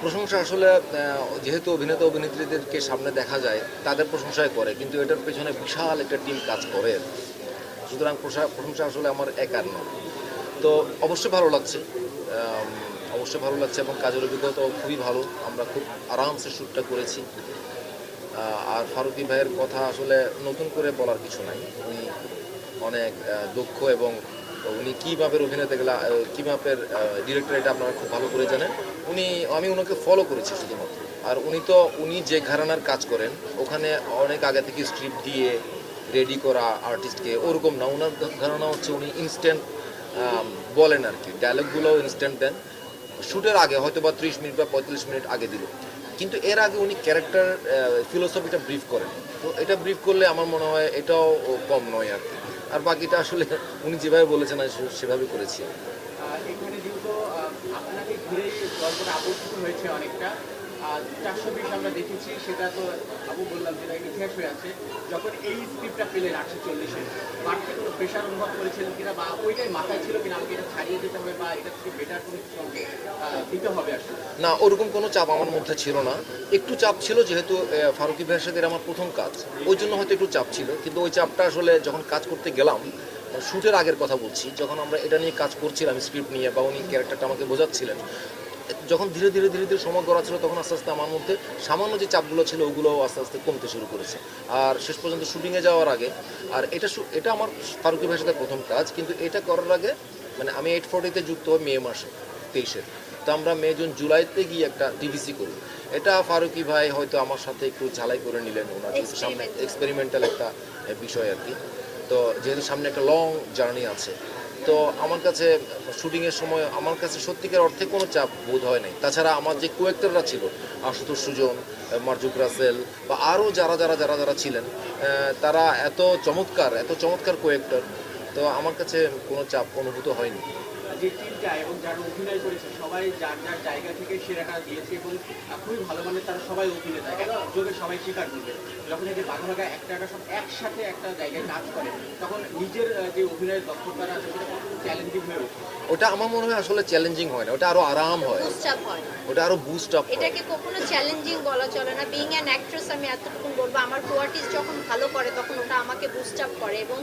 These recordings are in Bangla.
প্রশংসা আসলে যেহেতু অভিনেতা অভিনেত্রীদেরকে সামনে দেখা যায়, তাদের প্রশংসাই করে, কিন্তু এটার পেছনে বিশাল একটা টিম কাজ করে। সুতরাং প্রশা- প্রশংসা আসলে আমার একার নয়। তো অবশ্যই ভালো লাগছে অবশ্যই ভালো লাগছে এবং কাজের অভিজ্ঞতাও খুবই ভালো। আমরা খুব আরামসে শ্যুটটা করেছি। আর ফারুকি ভাইয়ের কথা আসলে নতুন করে বলার কিছু নাই। উনি অনেক দক্ষ এবং উনি কী মাপের অভিনেতা গেলা কী মাপের ডিরেক্টর এটা আপনারা খুব ভালো করে জানেন, উনি, আমি ওনাকে ফলো করেছি শুধুমাত্র। আর উনি তো, উনি যে ঘরানার কাজ করেন, ওখানে অনেক আগে থেকে স্ক্রিপ্ট দিয়ে রেডি করা আর্টিস্টকে ওরকম না। ওনার ঘরানা হচ্ছে উনি ইনস্ট্যান্ট বলেন আর কি। ডায়লগগুলোও ইনস্ট্যান্ট দেন। শ্যুটের আগে হয়তো বা ত্রিশ মিনিট বা পঁয়তাল্লিশ মিনিট আগে দিল। কিন্তু এর আগে উনি ক্যারেক্টার ফিলোসফিটা ব্রিফ করেন। তো এটা ব্রিফ করলে আমার মনে হয় এটাও কম নয় আর কি। আর বাকিটা আসলে উনি যেভাবে বলেছেন সেভাবে করেছি। আপনাকে ঘুরে হয়েছে অনেকটা চারশো বিশ আমরা দেখেছি, সেটা তো আবু বললাম যেটা ইতিহাস হয়ে আছে, যখন এই স্ক্রিপ্টটা পেলেন আটশো চল্লিশে বাড়তি কোনো প্রেশার অনুভব করেছিলেন কিনা বা ওইটাই মাথায় ছিল কিনা, আমাকে এটা ছাড়িয়ে দিতে হবে বা এটা থেকে বেটার কোনো কিছু দিতে হবে আসলে। না, ওরকম কোনো চাপ আমার মধ্যে ছিল না। একটু চাপ ছিল যেহেতু ফারুকি ভাইয়ের আমার প্রথম কাজ। ওই জন্য হয়তো একটু চাপ ছিল, কিন্তু ওই চাপটা আসলে যখন কাজ করতে গেলাম, শ্যুটের আগের কথা বলছি, যখন আমরা এটা নিয়ে কাজ করছিলাম স্ক্রিপ্ট নিয়ে বা উনি ক্যারেক্টারটা আমাকে বোঝাচ্ছিলেন যখন ধীরে ধীরে ধীরে ধীরে সময় গড়া ছিল তখন আস্তে আস্তে আমার মধ্যে সামান্য যে চাপগুলো ছিল ওগুলো আস্তে আস্তে কমতে শুরু করেছে। আর শেষ পর্যন্ত শুটিংয়ে যাওয়ার আগে আর এটা এটা আমার ফারুকি ভাইয়ের সাথে প্রথম কাজ কিন্তু এটা করার আগে মানে আমি এইট ফোর্টিতে যুক্ত হই মে মাসে তেইশে। তো আমরা মে জুন জুলাইতে গিয়ে একটা ডিভিসি করি। এটা ফারুকি ভাই হয়তো আমার সাথে একটু ঝালাই করে নিলেন ওনার সামনে এক্সপেরিমেন্টাল একটা বিষয় আর কি। তো যেহেতু সামনে একটা লং জার্নি আছে তো আমার কাছে শুটিংয়ের সময় আমার কাছে সত্যিকার অর্থে কোনো চাপ বোধ হয় নাই। তাছাড়া আমার যে কোয়েক্টররা ছিল, আশুতোষ সুজন, মার্জুক রাসেল বা আরও যারা যারা যারা যারা ছিলেন তারা এত চমৎকার এত চমৎকার কোয়েক্টর তো আমার কাছে কোনো চাপ অনুভূত হয়নি। যে টিমটা এবং যারা অভিনয় করেছে সবাই যার যার জায়গা থেকে সেরাটা দিয়েছে এবং খুবই ভালো মানের তারা সবাই অভিনেতা যোগে সবাই স্বীকার করবে। যখন এই যে বাঘা বাঘা একটা একটা সব একসাথে একটা জায়গায় কাজ করে তখন নিজের যে অভিনয়ের দক্ষতাটা আছে সেটা চ্যালেঞ্জিং হয়ে ওঠে? ওটা আমার মনে হয় আসলে চ্যালেঞ্জিং হয় না। ওটা আরও আরাম হয়। হয় ওটা আরও বুস্ট আপ এটাকে কখনো চ্যালেঞ্জিং বলা চলে না। বিং অ্যান অ্যাক্ট্রেস আমি এতটুকু বলব আমার কোয়ার্টিস যখন ভালো করে তখন ওটা আমাকে বুস্ট আপ করে এবং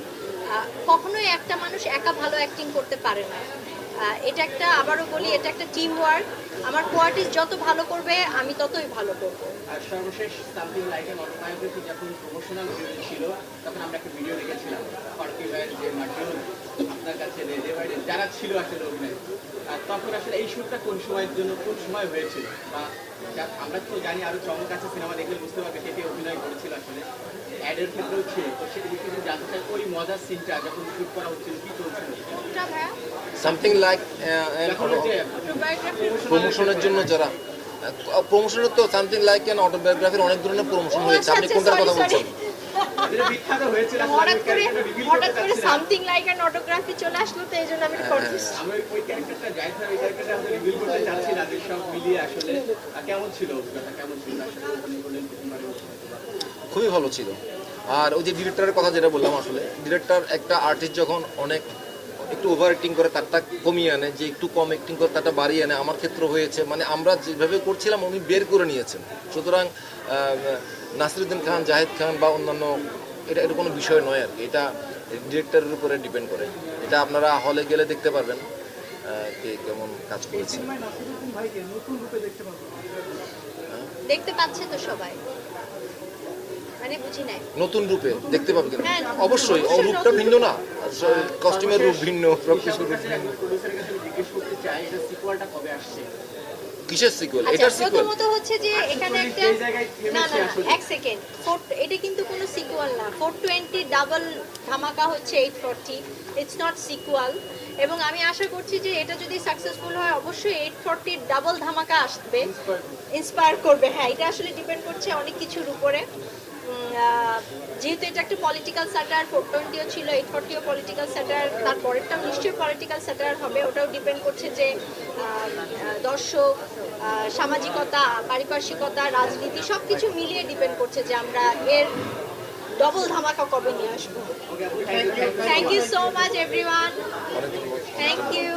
কখনোই একটা মানুষ একা ভালো অ্যাক্টিং করতে পারে না। এটা একটা আবারও বলি এটা একটা টিম ওয়ার্ক আমার কোয়ার্টিস যত ভালো করবে আমি ততই ভালো করব। আর সর্বশেষ সামথিং লাইক এন অটোবায়োগ্রাফি যখন প্রমোশনাল ছিল তখন আমরা একটা ভিডিও দেখেছিলাম ফারুকি যে মার্জুন আপনার কাছে যারা ছিল আসলে অভিনয়। তখন আসলে এই শুটটা কোন সময়ের জন্য কোন সময় হয়েছিল? বা আমরা তো জানি আরও চমক আছে সিনেমা দেখলে বুঝতে পারবে কে কে অভিনয় করেছিল আসলে। অ্যাডের ক্ষেত্রেও ছিল তো সেটা যদি জানতে চাই ওই মজার সিনটা যখন শুট করা হচ্ছিল কি চলছিল? সামথিং লাইক অটোবায়োগ্রাফি প্রমোশনের জন্য যারা প্রমোশনের তো সামথিং লাইক অ্যান অটোবায়োগ্রাফির অনেক ধরনের প্রমোশন হয়েছে। আপনি কোনটার কথা বলছেন? যেটা বিখ্যাত হয়েছিল আসলে হঠাৎ করে হঠাৎ করে সামথিং লাইক অ্যান অটোগ্রাফি চলে আসলো তো এই জন্য আমি কনফিউজ আমি ওই- ওই ক্যারেক্টারটা জাহিদ ভাই ক্যারেক্টারটা আমাদের রিভিল করতে চাচ্ছি না যে সব মিলিয়ে আসলে কেমন ছিল কেমন ছিল? আসলে আপনি বললেন প্রথমবারের মতো হয়তো বা। খুবই ভালো ছিল। আর ওই যে ডিরেক্টরের কথা যেটা বললাম আসলে ডিরেক্টর একটা আর্টিস্ট যখন অনেক একটু ওভার অ্যাক্টিং করে তারটা কমিয়ে আনে যে একটু কম অ্যাক্টিং করে তারটা বাড়িয়ে আনে আমার ক্ষেত্রে হয়েছে। মানে আমরা যেভাবে করছিলাম উনি বের করে নিয়েছেন। সুতরাং নাসিরুদ্দিন খান জাহেদ খান বা অন্যান্য এটা এটা কোনো বিষয় নয় আর কি। এটা ডিরেক্টরের উপরে ডিপেন্ড করে। এটা আপনারা হলে গেলে দেখতে পারবেন কে কেমন কাজ করেছে। দেখতে পাচ্ছে তো সবাই। মানে বুঝি নাই। নতুন রূপে দেখতে পাবেন হ্যাঁ, অবশ্যই রূপটা ভিন্ন না। কস্টিউমের রূপ ভিন্ন সবকিছুর রূপ ভিন্ন। প্রডিউসারের কাছে জিজ্ঞেস করতে চাই এটা সিকুয়ালটা কবে আসছে কিসের সিকুয়েল আচ্ছা এটার সিকুয়েল প্রথমত হচ্ছে যে এখানে একটা না না এক সেকেন্ড ফোর এটা কিন্তু কোনো সিকুয়াল না। ফোর টোয়েন্টি ডাবল ধামাকা হচ্ছে eight forty it's not sequel এবং আমি আশা করছি যে এটা যদি সাকসেসফুল হয় অবশ্যই এইট ফোরটির ডাবল ধামাকা আসবে। ইন্সপায়ার করবে। হ্যাঁ এটা আসলে ডিপেন্ড করছে অনেক কিছুর উপরে। যেহেতু এটা একটা পলিটিক্যাল স্যাটার ফোর টোয়েন্টিও ছিল এইট ফোরটিও পলিটিক্যাল স্যাটার তার পরেরটাও নিশ্চয়ই পলিটিক্যাল স্যাটার হবে, ওটাও ডিপেন্ড করছে যে দর্শক সামাজিকতা, পারিপার্শ্বিকতা, রাজনীতি সব কিছু মিলিয়ে ডিপেন্ড করছে যে আমরা এর ডবল ধামাকা কবে নিয়ে আসব। Thank you so much everyone thank you